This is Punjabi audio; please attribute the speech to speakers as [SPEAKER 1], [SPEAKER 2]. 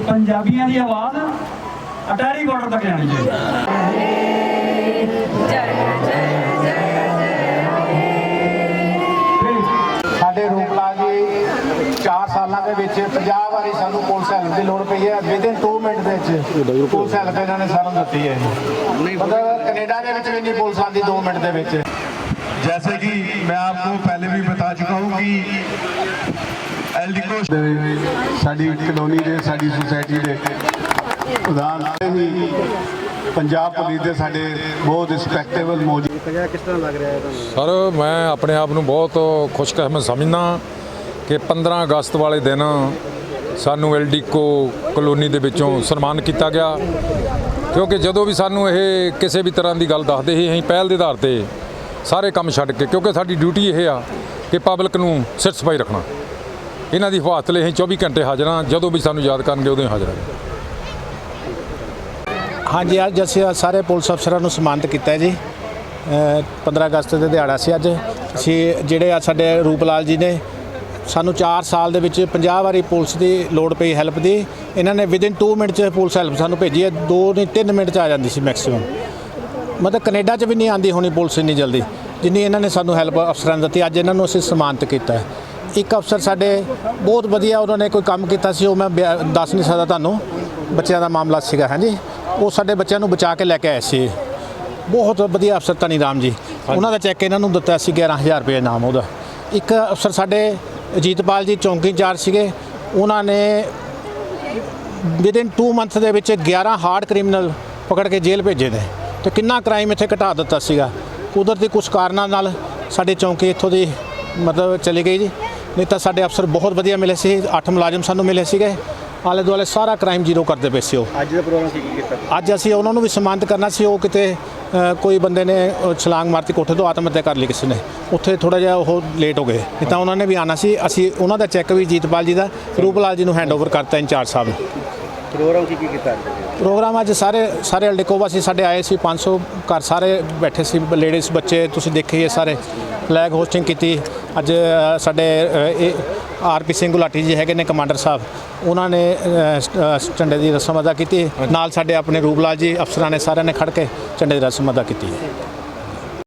[SPEAKER 1] ਪੰਜਾਬੀਆਂ ਦੀ ਆਵਾਜ਼ ਅਟਾਰੀ ਬਾਰਡਰ ਤੱਕ ਜਾਣੀ ਚਾਹੀਦੀ
[SPEAKER 2] ਸਾਡੇ ਰੂਪਲਾਲ ਜੀ 4 ਸਾਲਾਂ ਦੇ ਵਿੱਚ 50 ਵਾਰੀ ਸਾਨੂੰ ਪੁਲਿਸ ਹੈਲਪ ਦੀ ਲੋੜ ਪਈ ਹੈ ਵਿਦਿਨ 2 ਮਿੰਟ ਦੇ ਵਿੱਚ ਪੁਲਿਸ ਹੈਲਪ ਇਹਨਾਂ ਨੇ ਸਾਨੂੰ ਦਿੱਤੀ ਹੈ ਜੀ ਮਤਲਬ ਕੈਨੇਡਾ ਦੇ ਵਿੱਚ ਵੀ ਨਹੀਂ ਪੁਲਿਸ ਆਉਂਦੀ 2 ਮਿੰਟ ਦੇ ਵਿੱਚ
[SPEAKER 3] जैसे कि मैं आपको पहले भी बता चुका हूं कि एल्डिको
[SPEAKER 2] ਸਾਡੀ ਕਲੋਨੀ ਦੇ ਸਾਡੀ ਸੁਸਾਇਟੀ ਦੇ ਪ੍ਰਧਾਨ ਹੀ ਪੰਜਾਬ ਪੁਲਿਸ ਦੇ ਸਾਡੇ ਬਹੁਤ ਰਿਸਪੈਕਟੇਬਲ ਮੌਜੂਦ
[SPEAKER 4] ਸਰ ਮੈਂ ਆਪਣੇ ਆਪ ਨੂੰ ਬਹੁਤ ਖੁਸ਼ਕਿਸਮਤ ਸਮਝਦਾ ਕਿ 15 ਅਗਸਤ ਵਾਲੇ ਦਿਨ ਸਾਨੂੰ ਐਲਡੀਕੋ ਕਲੋਨੀ ਦੇ ਵਿੱਚੋਂ ਸਨਮਾਨ ਕੀਤਾ ਗਿਆ। ਕਿਉਂਕਿ ਜਦੋਂ ਵੀ ਸਾਨੂੰ ਇਹ ਕਿਸੇ ਵੀ ਤਰ੍ਹਾਂ ਦੀ ਗੱਲ ਦੱਸਦੇ ਸੀ ਅਸੀਂ ਪਹਿਲ ਦੇ ਆਧਾਰ ਤੇ ਸਾਰੇ ਕੰਮ ਛੱਡ ਕੇ ਕਿਉਂਕਿ ਸਾਡੀ ਡਿਊਟੀ ਇਹ ਆ ਕਿ ਪਬਲਿਕ ਨੂੰ ਸਿਰ ਸਫ਼ਾਈ ਰੱਖਣਾ। ਇਹਨਾਂ ਦੀ ਹਿਫਾਜ਼ਤ ਲਈ ਅਸੀਂ 24 ਘੰਟੇ ਹਾਜ਼ਰ ਹਾਂ। ਜਦੋਂ ਵੀ ਸਾਨੂੰ ਯਾਦ ਕਰਨਗੇ ਉਦੋਂ ਹੀ ਹਾਜ਼ਰ ਹਾਂ।
[SPEAKER 5] ਹਾਂਜੀ ਅੱਜ ਅਸੀਂ ਸਾਰੇ ਪੁਲਿਸ ਅਫਸਰਾਂ ਨੂੰ ਸਨਮਾਨਿਤ ਕੀਤਾ ਜੀ। ਅ, 15 ਅਗਸਤ ਦੇ ਦਿਹਾੜਾ ਸੀ ਅੱਜ। ਅਸੀਂ ਜਿਹੜੇ ਆ ਸਾਡੇ ਰੂਪਲਾਲ ਜੀ ਨੇ ਸਾਨੂੰ 4 ਸਾਲ ਦੇ ਵਿੱਚ 50 ਵਾਰੀ ਪੁਲਿਸ ਦੀ ਲੋੜ ਪਈ ਹੈਲਪ ਦੀ। ਇਹਨਾਂ ਨੇ ਵਿਦਿਨ 2 ਮਿੰਟ 'ਚ ਪੁਲਿਸ ਹੈਲਪ ਸਾਨੂੰ ਭੇਜੀ ਹੈ। 2 ਨਹੀਂ 3 ਮਿੰਟ 'ਚ ਆ ਜਾਂਦੀ ਸੀ ਮੈਕਸਿਮਮ ਮਤਲਬ ਕੈਨੇਡਾ 'ਚ ਵੀ ਨਹੀਂ ਆਂਦੀ ਹੋਣੀ ਪੁਲਿਸ ਇੰਨੀ ਜਲਦੀ। ਜਿੰਨੀ ਇਹਨਾਂ ਨੇ ਸਾਨੂੰ ਹੈਲਪ ਅਫਸਰਾਂ ਨੇ ਦਿੱਤੀ ਅੱਜ ਇਹਨਾਂ ਨੂੰ ਅਸੀਂ ਸਨਮਾਨਿਤ ਕੀਤਾ ਹੈ। ਇੱਕ ਅਫਸਰ ਸਾਡੇ ਬਹੁਤ ਵਧੀਆ ਉਹਨਾਂ ਨੇ ਕੋਈ ਕੰਮ ਕੀਤਾ ਸੀ ਉਹ ਮੈਂ ਦੱਸ ਨਹੀਂ ਸਕਦਾ ਤੁਹਾਨੂੰ ਬੱਚਿਆਂ ਦਾ ਮਾਮਲਾ ਸੀਗਾ ਹਾਂਜੀ। ਉਹ ਸਾਡੇ ਬੱਚਿਆਂ ਨੂੰ ਬਚਾ ਕੇ ਲੈ ਕੇ ਆਏ ਸੀ। ਬਹੁਤ ਵਧੀਆ ਅਫਸਰ ਧਨੀ ਰਾਮ ਜੀ। ਉਹਨਾਂ ਦਾ ਚੈੱਕ ਇਹਨਾਂ ਨੂੰ ਦਿੱਤਾ ਸੀ 11000 ਰੁਪਏ ਨਾਮ ਉਹਦਾ। ਇੱਕ ਅਫਸਰ ਸਾਡੇ ਅਜੀਤਪਾਲ ਜੀ ਚੌਂਕੀ ਇੰਚਾਰਜ ਸੀਗੇ। ਉਹਨਾਂ ਨੇ ਵਿਦਿਨ 2 ਮੰਥ ਦੇ ਵਿੱਚ 11 ਹਾਰਡ ਕ੍ਰਿਮੀਨਲ ਪਕੜ ਕੇ ਜੇਲ੍ਹ ਭੇਜੇ ਨੇ। ਤੇ ਕਿੰਨਾ ਕ੍ਰਾਈਮ ਇੱਥੇ ਘਟਾ ਦਿੱਤਾ ਸੀਗਾ। ਕੁਦਰਤੀ ਕੁਝ ਕਾਰਨਾਂ ਨਾਲ ਸਾਡੇ ਚੌਂਕੀ ਇੱਥੋਂ ਦੀ ਮਤਲਬ ਚਲੀ ਗਈ ਜੀ। ਨਹੀਂ ਤਾਂ ਸਾਡੇ ਅਫਸਰ ਬਹੁਤ ਵਧੀਆ ਮਿਲੇ ਸੀ ਅੱਠ ਮੁਲਾਜ਼ਮ ਸਾਨੂੰ ਮਿਲੇ ਸੀਗੇ। ਆਲੇ ਦੁਆਲੇ ਸਾਰਾ ਕ੍ਰਾਈਮ ਜ਼ੀਰੋ ਕਰਦੇ ਪਏ ਸੀ ਉਹ।
[SPEAKER 2] ਅੱਜ ਦਾ ਪ੍ਰੋਗਰਾਮ ਕੀ ਕੀਤਾ?
[SPEAKER 5] ਅੱਜ ਅਸੀਂ ਉਹਨਾਂ ਨੂੰ ਵੀ ਸਨਮਾਨਿਤ ਕਰਨਾ ਸੀ ਉਹ ਕਿਤੇ ਕੋਈ ਬੰਦੇ ਨੇ ਛਲਾਂਗ ਮਾਰਤੀ ਕੋਠੇ ਤੋਂ ਆਤਮ ਹੱਤਿਆ ਕਰ ਲਈ ਕਿਸੇ ਨੇ। ਉੱਥੇ ਥੋੜਾ ਜਿਹਾ ਉਹ ਲੇਟ ਹੋ ਗਏ। ਨਹੀਂ ਤਾਂ ਉਹਨਾਂ ਨੇ ਵੀ ਆਣਾ ਸੀ। ਅਸੀਂ ਉਹਨਾਂ ਦਾ ਚੈੱਕ ਵੀ ਜੀਤਪਾਲ ਜੀ ਦਾ ਰੂਪਲਾਲ ਜੀ ਨੂੰ ਹੈਂਡਓਵਰ ਕਰਤਾ ਇੰਚਾਰਜ ਸਾਹਿਬ ਨੂੰ।
[SPEAKER 2] ਪ੍ਰੋਗਰਾਮ ਕੀ ਕੀ ਕੀਤਾ
[SPEAKER 5] ਪ੍ਰੋਗਰਾਮ ਅੱਜ ਸਾਰੇ ਸਾਰੇ ਅਲਡਿਕੋਵਾ ਸੀ ਸਾਡੇ ਆਏ ਸੀ 500 ਘਰ ਸਾਰੇ ਬੈਠੇ ਸੀ ਲੇਡੀਜ਼ ਬੱਚੇ ਤੁਸੀਂ ਦੇਖੇ ਸਾਰੇ ਫਲੈਗ ਹੋਸਟਿੰਗ ਕੀਤੀ। ਅੱਜ ਸਾਡੇ ਅ, ਇਹ ਆਰਪੀ ਸਿੰਘ ਗੁਲਾਟੀ ਜੀ ਹੈਗੇ ਨੇ ਕਮਾਂਡਰ ਸਾਹਿਬ। ਉਹਨਾਂ ਨੇ ਝੰਡੇ ਦੀ ਰਸਮ ਅਦਾ ਕੀਤੀ। ਨਾਲ ਸਾਡੇ ਆਪਣੇ ਰੂਪਲਾਲ ਜੀ ਅਫਸਰਾਂ ਨੇ ਸਾਰਿਆਂ ਨੇ ਖੜ ਕੇ ਝੰਡੇ ਦੀ ਰਸਮ ਅਦਾ ਕੀਤੀ।